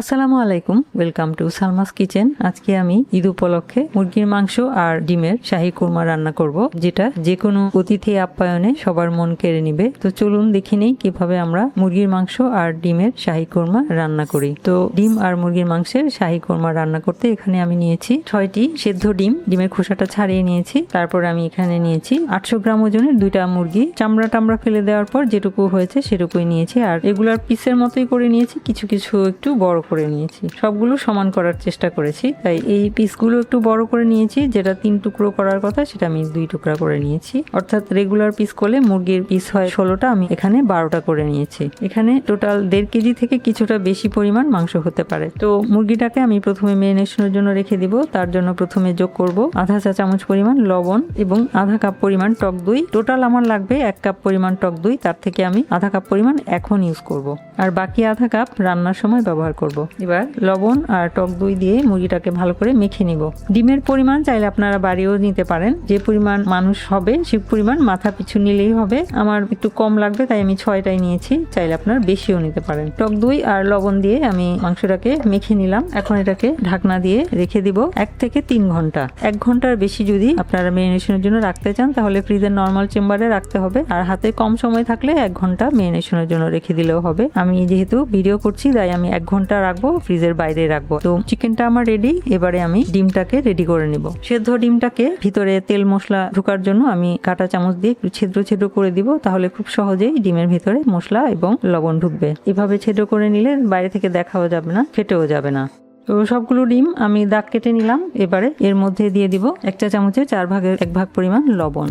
আসসালামু আলাইকুম welcome to Salma's kitchen. আজকে আমি ঈদ উপলক্ষে মুরগির মাংস আর ডিমের শাহী কুরমা রান্না করব, যেটা যে কোনো অতিথি আপ্যায়নে সবার মন কেড়ে নিবে। তো চলুন দেখি নেই কীভাবে আমরা মুরগির মাংস আর ডিমের শাহী কুরমা রান্না করি। তো ডিম আর মুরগির মাংসের শাহী কুরমা রান্না করতে এখানে আমি নিয়েছি ছয়টি সেদ্ধ ডিম। ডিমের খোসাটা ছাড়িয়ে নিয়েছি, তারপর আমি এখানে নিয়েছি আটশো গ্রাম ওজনের দুইটা মুরগি। চামড়া টামড়া ফেলে দেওয়ার পর যেটুকু হয়েছে সেটুকুই নিয়েছি, আর এগুলার পিসের মতোই করে নিয়েছি, কিছু কিছু একটু বড় করে নিয়েছি। সবগুলো সমান করার চেষ্টা করেছি। তাই এই পিসগুলো একটু বড় করে নিয়েছি, যেটা তিন টুকরো করার কথা, সেটা আমি দুই টুকরা করে নিয়েছি। অর্থাৎ রেগুলার পিস করলে মুরগির পিস হয় ষোলোটা, আমি এখানে বারোটা করে নিয়েছি। এখানে টোটাল দেড় কেজি থেকে কিছুটা বেশি পরিমাণ মাংস হতে পারে। তো মুরগিটাকে আমি প্রথমে মেরিনেশনের জন্য রেখে দিব। তার জন্য প্রথমে যোগ করব আধা চা চামচ পরিমাণ লবণ এবং আধা কাপ পরিমাণ টক দই। টোটাল আমার লাগবে এক কাপ পরিমাণ টক দই। তার থেকে আমি আধা কাপ পরিমাণ এখন ইউজ করব। আর বাকি আধা কাপ রান্নার সময় ব্যবহার করব। এবার লবণ আর টক দই দিয়ে মুরগিটাকে ভালো করে মেখে নিব। ডিমের পরিমাণ চাইলে আপনারা বাড়িয়েও নিতে পারেন। যে পরিমাণ মানুষ হবে, সে পরিমাণ মাথা পিছু নিলেই হবে। আমার একটু কম লাগবে, তাই আমি ছয়টাই নিয়েছি। চাইলে আপনারা বেশিও নিতে পারেন। টক দই আর লবণ দিয়ে আমি মাংসটাকে মেখে নিলাম। এখন এটাকে ঢাকনা দিয়ে রেখে দিব এক থেকে তিন ঘণ্টা। এক ঘণ্টার বেশি যদি আপনারা মেরিনেশনের জন্য রাখতে চান, তাহলে ফ্রিজের নর্মাল চেম্বারে রাখতে হবে। আর হাতে কম সময় থাকলে এক ঘণ্টা মেরিনেশনের জন্য রেখে দিলেও হবে। আমি যেহেতু ভিডিও করছি, তাই আমি এক ঘণ্টা রাখব, ফ্রিজের বাইরে রাখব। তো চিকেনটা আমার রেডি এবারে আমি ডিমটাকে রেডি করে নিব। সেদ্ধ ডিমটাকে ভিতরে তেল মশলা ঢুকার জন্য আমি কাঁটা চামচ দিয়ে একটু ছিদ্র ছিদ্র করে দিব, তাহলে খুব সহজেই ডিমের ভিতরে মশলা এবং লবণ ঢুকবে। এভাবে ছিদ্র করে নিলে বাইরে থেকে দেখাও যাবে না, ফেটেও যাবে না। তো সবগুলো ডিম আমি দাগ কেটে নিলাম, এবারে এর মধ্যে দিয়ে দিব এক চা চামচের চার ভাগের এক ভাগ পরিমাণ লবণ।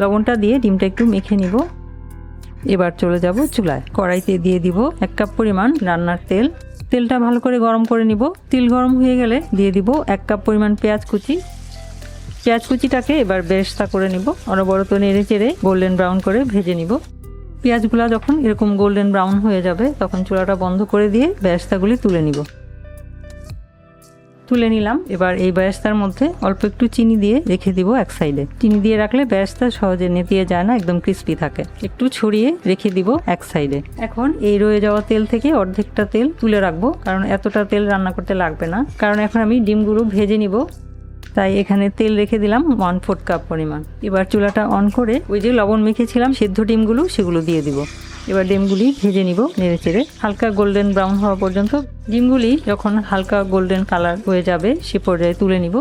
লবণটা দিয়ে ডিমটা একটু মেখে নিব। এবার চলে যাব চুলায়। কড়াইতে দিয়ে দিব এক কাপ পরিমাণ রান্নার তেল। তেলটা ভালো করে গরম করে নিব। তিল গরম হয়ে গেলে দিয়ে দিব এক কাপ পরিমাণ পেঁয়াজ কুচি। পেঁয়াজ কুচিটাকে এবার বেরেস্তা করে নিব। অনবরত নেড়ে চেড়ে গোল্ডেন ব্রাউন করে ভেজে নিব। পেঁয়াজগুলো যখন এরকম গোল্ডেন ব্রাউন হয়ে যাবে, তখন চুলাটা বন্ধ করে দিয়ে বেরেস্তাগুলি তুলে নিব। তুলে নিলাম। এবার এই বেরেস্তার মধ্যে অল্প একটু চিনি দিয়ে রেখে দিব এক সাইডে। চিনি দিয়ে রাখলে বেরেস্তা সহজে নেতিয়ে যায় না, একদম ক্রিস্পি থাকে। একটু ছড়িয়ে রেখে দিব এক সাইডে। এখন এই রয়ে যাওয়া তেল থেকে অর্ধেকটা তেল তুলে রাখব, কারণ এতটা তেল রান্না করতে লাগবে না। কারণ এখন আমি ডিমগুলো ভেজে নিব। তাই এখানে তেল রেখে দিলাম ওয়ান ফোর্থ কাপ পরিমাণ। এবার চুলাটা অন করে ওই যে লবণ মেখেছিলাম, সেদ্ধ ডিমগুলো সেগুলো দিয়ে দিব। এবার ডিমগুলি ভেজে নিব, নেড়ে চেড়ে। হালকা গোল্ডেন ব্রাউন হওয়া পর্যন্ত ডিমগুলি যখন হালকা গোল্ডেন কালার হয়ে যাবে, সে পর্যায়ে তুলে নিব।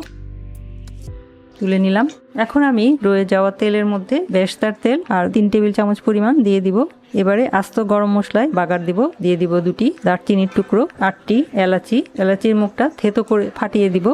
তুলে নিলাম। এখন আমি রয়ে যাওয়া তেলের মধ্যে বেশতার তেল আর তিন টেবিল চামচ পরিমাণ দিয়ে দিব। এবারে আস্ত গরম মশলায় বাগার দিব। দিয়ে দিব দুটি দারচিনির টুকরো, আটটি এলাচি। এলাচির মুখটা থেতো করে ফাটিয়ে দিব।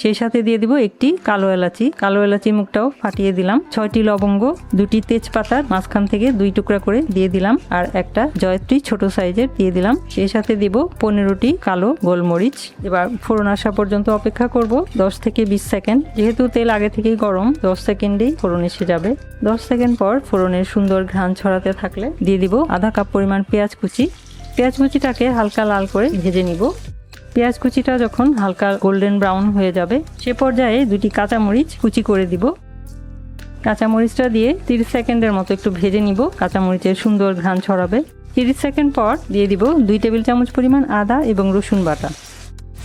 সেই সাথে দিয়ে দিব একটি কালো এলাচি। কালো এলাচি মুখটাও ফাটিয়ে দিলাম। ছয়টি লবঙ্গ, দুটি তেজপাতার মাঝখান থেকে দুই টুকরা করে দিয়ে দিলাম আর একটা জয়ত্রী ছোট সাইজের দিয়ে দিলাম। সেই সাথে দিব পনেরোটি কালো গোলমরিচ। এবার ফোড়ন আসা পর্যন্ত অপেক্ষা করব। দশ থেকে বিশ সেকেন্ড। যেহেতু তেল আগে থেকেই গরম, দশ সেকেন্ডেই ফোড়ন এসে যাবে। দশ সেকেন্ড পর ফোড়নের সুন্দর ঘ্রাণ ছড়াতে থাকলে দিয়ে দিব আধা কাপ পরিমাণ পেঁয়াজ কুচি। পেঁয়াজ কুচিটাকে হালকা লাল করে ভেজে নিব। পেঁয়াজ কুচিটা যখন হালকা গোল্ডেন ব্রাউন হয়ে যাবে, সে পর্যায়ে দুটি কাঁচামরিচ কুচি করে দিব। কাঁচামরিচটা দিয়ে তিরিশ সেকেন্ডের মতো একটু ভেজে নিব, কাঁচামরিচের সুন্দর ঘ্রাণ ছড়াবে। তিরিশ সেকেন্ড পর দিয়ে দিব দুই টেবিল চামচ পরিমাণ আদা এবং রসুন বাটা।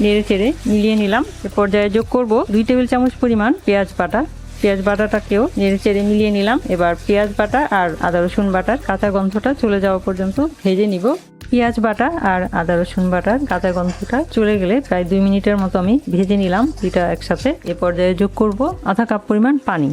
নেড়ে চেড়ে মিলিয়ে নিলাম। এ পর্যায়ে যোগ করব দুই টেবিল চামচ পরিমাণ পেঁয়াজ বাটা। পেঁয়াজ বাটাটাকেও নেড়ে চেড়ে মিলিয়ে নিলাম। এবার পেঁয়াজ বাটা আর আদা রসুন বাটার কাঁচা গন্ধটা চলে যাওয়া পর্যন্ত ভেজে নিব। পেঁয়াজ বাটা আর আদা রসুন বাটার কাঁচা গন্ধটা চলে গেলে প্রায় দুই মিনিটের মতো আমি ভেজে নিলাম এটা একসাথে। এ পর্যায়ে যোগ করব আধা কাপ পরিমাণ পানি।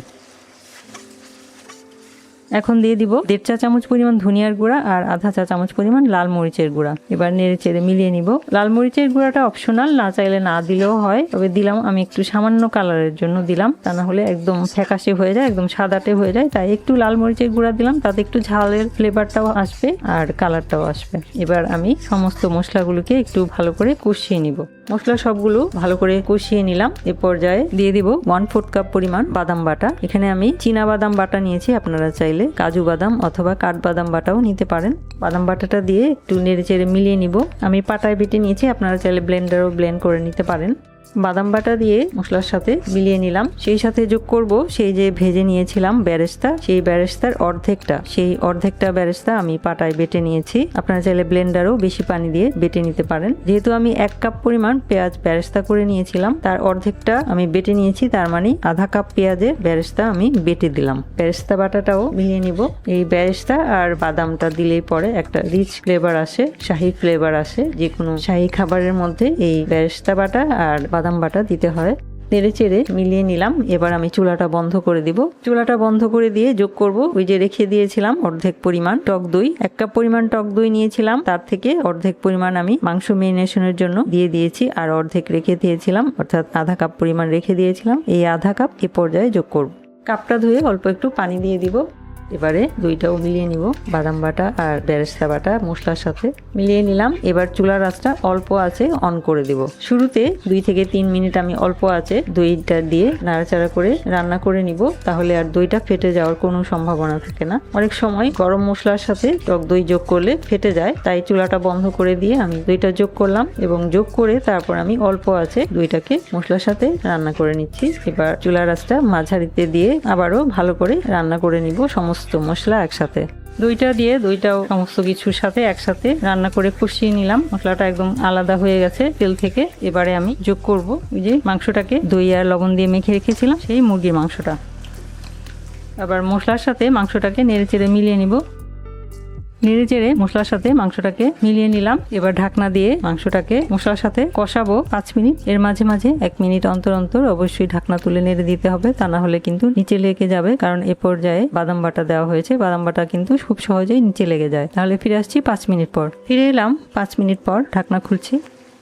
এখন দিয়ে দিব দেড় চা চামচ পরিমাণ ধনিয়ার গুঁড়া আর আধা চা চামচ পরিমাণ লাল মরিচের গুঁড়া। এবার নেড়ে চেড়ে মিলিয়ে নিব। লাল মরিচের গুঁড়াটা অপশনাল না চাইলে না দিলেও হয়। তবে দিলাম, আমি একটু সামান্য কালারের জন্য দিলাম। তা না হলে একদম ফ্যাকাশে হয়ে যায়, একদম সাদাটে হয়ে যায়। তাই একটু লাল মরিচের গুঁড়া দিলাম, তাতে একটু ঝালের ফ্লেভারটাও আসবে আর কালারটাও আসবে। এবার আমি সমস্ত মশলাগুলোকে একটু ভালো করে কষিয়ে নিব। মশলা সবগুলো ভালো করে কষিয়ে নিলাম। এ পর্যায়ে দিয়ে দিব ওয়ান ফোর্থ কাপ পরিমাণ বাদাম বাটা। এখানে আমি চীনা বাদাম বাটা নিয়েছি, আপনারা চাইলে কাজু বাদাম অথবা কাঠবাদাম বাটাও নিতে পারেন। বাদাম বাটাটা দিয়ে একটু নেড়ে চেড়ে মিলিয়ে নিব। আমি পাটায় বেটে নিয়েছি, আপনারা চাইলে ব্লেন্ডারও ব্লেন্ড করে নিতে পারেন। বাদাম বাটা দিয়ে মশলার সাথে মিলিয়ে নিলাম। সেই সাথে যোগ করব সেই যে ভেজে নিয়েছিলাম ব্যারেস্তা, সেই ব্যারেস্তার অর্ধেকটা। সেই অর্ধেকটা ব্যারেস্তা আমি পাটায় বেটে নিয়েছি। আপনারা চাইলে ব্লেন্ডারও বেশি পানি দিয়ে বেটে নিতে পারেন। যেহেতু আমি এক কাপ পরিমাণ পেঁয়াজ ব্যারেস্তা করে নিয়েছিলাম, তার অর্ধেকটা আমি বেটে নিয়েছি, তার মানে আধা কাপ পেঁয়াজের ব্যারেস্তা আমি বেটে দিলাম। ব্যারেস্তা বাটাটাও মিলিয়ে নিব। এই ব্যারেস্তা আর বাদামটা দিলেই পরে একটা রিচ ফ্লেভার আসে, শাহি ফ্লেভার আসে। যে কোনো শাহি খাবারের মধ্যে এই ব্যারেস্তা বাটা আর বাদাম বাটা দিতে হয়। নেড়ে চেড়ে মিলিয়ে নিলাম। এবার আমি চুলাটা বন্ধ করে দিব। চুলাটা বন্ধ করে দিয়ে যোগ করব। ওই যে রেখে দিয়েছিলাম অর্ধেক পরিমাণ টক দই। এক কাপ পরিমাণ টক দই নিয়েছিলাম। তার থেকে অর্ধেক পরিমাণ আমি মাংস মেরিনেশনের জন্য দিয়ে দিয়েছি আর অর্ধেক রেখে দিয়েছিলাম। অর্থাৎ আধা কাপ পরিমাণ রেখে দিয়েছিলাম। এই আধা কাপ এ পর্যায়ে যোগ করব। কাপটা ধুয়ে অল্প একটু পানি দিয়ে দিব। এবারে দইটাও মিলিয়ে নিব, বাদাম বাটা আর বেরেস্তা বাটা, মশলার সাথে মিলিয়ে নিলাম। এবার চুলার আঁচটা অল্প আছে, অন করে দিব। শুরুতে দুই থেকে তিন মিনিট আমি অল্প আছে দইটা দিয়ে নাড়াচাড়া করে রান্না করে নিব, তাহলে আর দইটা ফেটে যাওয়ার কোনো সম্ভাবনা থাকে না। অনেক সময় গরম মশলার সাথে টক দই যোগ করলে ফেটে যায়, তাই চুলাটা বন্ধ করে দিয়ে আমি দইটা যোগ করলাম এবং যোগ করে তারপর আমি অল্প আছে দইটাকে মশলার সাথে রান্না করে নিচ্ছি। এবার চুলার আঁচটা মাঝারিতে দিয়ে আবারও ভালো করে রান্না করে নিব, সমস্ত মশলা একসাথে। দইটা দিয়ে দইটাও সমস্ত কিছুর সাথে একসাথে রান্না করে কষিয়ে নিলাম। মশলাটা একদম আলাদা হয়ে গেছে তেল থেকে। এবারে আমি যোগ করব ওই যে মাংসটাকে। দই আর লবণ দিয়ে মেখে রেখেছিলাম সেই মুরগির মাংসটা। আবার মশলার সাথে মাংসটাকে নেড়ে চেড়ে মিলিয়ে নিব। নেড়ে চেড়ে মশলার সাথে মাংসটাকে মিলিয়ে নিলাম। এবার ঢাকনা দিয়ে মাংসটাকে মশলার সাথে কষাবো পাঁচ মিনিট। এর মাঝে মাঝে এক মিনিট অন্তর অন্তর অবশ্যই ঢাকনা তুলে নেড়ে দিতে হবে, তা না হলে কিন্তু নিচে লেগে যাবে, কারণ এ পর্যায়ে বাদাম বাটা দেওয়া হয়েছে। বাদাম বাটা কিন্তু খুব সহজেই নিচে লেগে যায়। তাহলে ফিরে আসছি পাঁচ মিনিট পর। ফিরে এলাম পাঁচ মিনিট পর ঢাকনা খুলছি।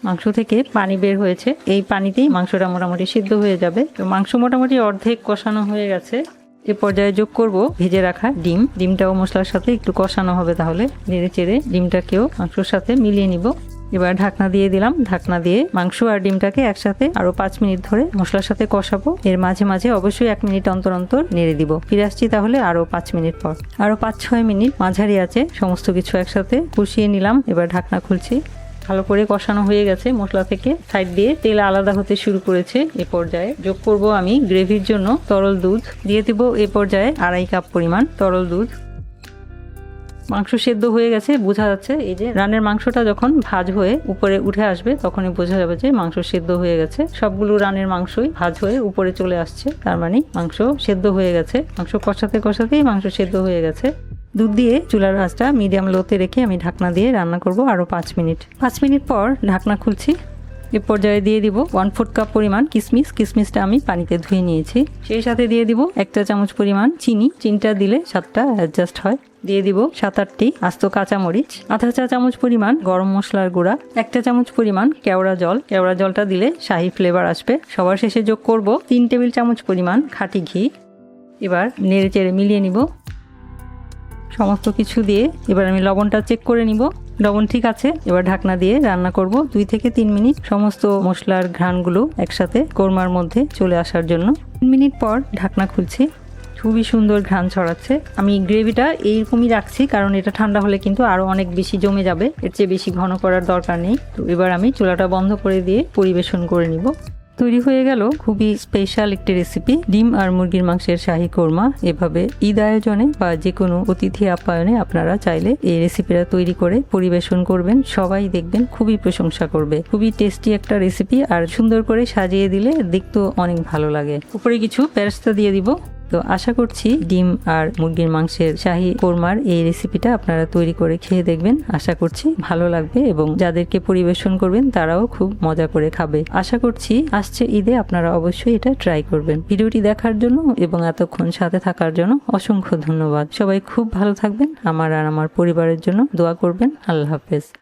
মাংস থেকে পানি বের হয়েছে। এই পানিতেই মাংসটা মোটামুটি সিদ্ধ হয়ে যাবে। তো মাংস মোটামুটি অর্ধেক কষানো হয়ে গেছে। এ পর্যায়ে যোগ করব, ভেজে রাখা ডিম। ডিমটাও মশলার সাথে একটু কষানো হবে তাহলে, নেড়ে চেড়ে ডিমটাকেও মাংসর সাথে মিলিয়ে নিব। এবার ঢাকনা দিয়ে দিলাম, ঢাকনা দিয়ে মাংস আর ডিমটাকে একসাথে আরও পাঁচ মিনিট ধরে মশলার সাথে কষাবো। এর মাঝে মাঝে অবশ্যই এক মিনিট অন্তর অন্তর নেড়ে দিব। ফিরে আসছি তাহলে আরও পাঁচ মিনিট পর। আরও পাঁচ ছয় মিনিট মাঝারি আছে, সমস্ত কিছু একসাথে কষিয়ে নিলাম। এবার ঢাকনা খুলছি। ভালো করে কষানো হয়ে গেছে মশলা থেকে। সাইড দিয়ে তেল আলাদা হতে শুরু করেছে এ পর্যায়ে। যোগ করব আমি গ্রেভির জন্য তরল দুধ। দিয়ে দেবো এ পর্যায়ে আড়াই কাপ পরিমাণ তরল দুধ। মাংস সেদ্ধ হয়ে গেছে, বোঝা যাচ্ছে এই যে রানের মাংসটা যখন ভাজ হয়ে উপরে উঠে আসবে, তখনই বোঝা যাবে যে মাংস সেদ্ধ হয়ে গেছে। সবগুলো রানের মাংসই ভাজ হয়ে উপরে চলে আসছে, তার মানে মাংস সেদ্ধ হয়ে গেছে। মাংস কষাতে কষাতেই মাংস সেদ্ধ হয়ে গেছে। দুধ দিয়ে চুলার আঁচটা মিডিয়াম লোতে রেখে আমি ঢাকনা দিয়ে রান্না করব আরও পাঁচ মিনিট। পাঁচ মিনিট পর ঢাকনা খুলছি। এ পর্যায়ে দিয়ে দিব ওয়ান ফোর্থ কাপ পরিমাণ কিসমিস। কিসমিসটা আমি পানিতে ধুয়ে নিয়েছি। সেই সাথে দিয়ে দিব একটা চামচ পরিমাণ চিনি। চিনিটা দিলে স্বাদটা অ্যাডজাস্ট হয়। দিয়ে দিব সাত আটটি আস্ত কাঁচামরিচ। আধা চা চামচ পরিমাণ গরম মশলার গুঁড়া। একটা চামচ পরিমাণ কেওড়া জল। কেওড়া জলটা দিলে শাহি ফ্লেভার আসবে। সবার শেষে যোগ করব তিন টেবিল চামচ পরিমাণ খাঁটি ঘি। এবার নেড়ে চেড়ে মিলিয়ে নিব। সমস্ত কিছু দিয়ে এবার আমি লবণটা চেক করে নিব। লবণ ঠিক আছে, এবার ঢাকনা দিয়ে রান্না করব। দুই থেকে তিন মিনিট সমস্ত মশলার ঘ্রাণগুলো একসাথে কোরমার মধ্যে চলে আসার জন্য। তিন মিনিট পর ঢাকনা খুলছি। খুবই সুন্দর ঘ্রাণ ছড়াচ্ছে। আমি গ্রেভিটা এইরকমই রাখছি, কারণ এটা ঠান্ডা হলে কিন্তু আরও অনেক বেশি জমে যাবে। এর চেয়ে বেশি ঘন করার দরকার নেই। তো এবার আমি চুলাটা বন্ধ করে দিয়ে পরিবেশন করে নিব। তৈরি হয়ে গেল খুবই স্পেশাল একটি রেসিপি ডিম আর মুরগির মাংসের শাহি কোরমা। এভাবে ঈদ আয়োজনে বা যে কোনো অতিথি আপ্যায়নে আপনারা চাইলে এই রেসিপিটা তৈরি করে পরিবেশন করবেন। সবাই দেখবেন খুবই প্রশংসা করবে। খুবই টেস্টি একটা রেসিপি আর সুন্দর করে সাজিয়ে দিলে দেখতেও অনেক ভালো লাগে। উপরে কিছু পেরেস্তা দিয়ে দিব। তো আশা করছি ডিম আর মুরগির মাংসের শাহী কোরমার এই রেসিপিটা আপনারা তৈরি করে খেয়ে দেখবেন। আশা করছি ভালো লাগবে এবং যাদেরকে পরিবেশন করবেন তারাও খুব মজা করে খাবে। আশা করছি আসছে ঈদে আপনারা অবশ্যই এটা ট্রাই করবেন। ভিডিওটি দেখার জন্য এবং এতক্ষণ সাথে থাকার জন্য অসংখ্য ধন্যবাদ। সবাই খুব ভালো থাকবেন। আমার আর আমার পরিবারের জন্য দোয়া করবেন। আল্লাহ হাফেজ।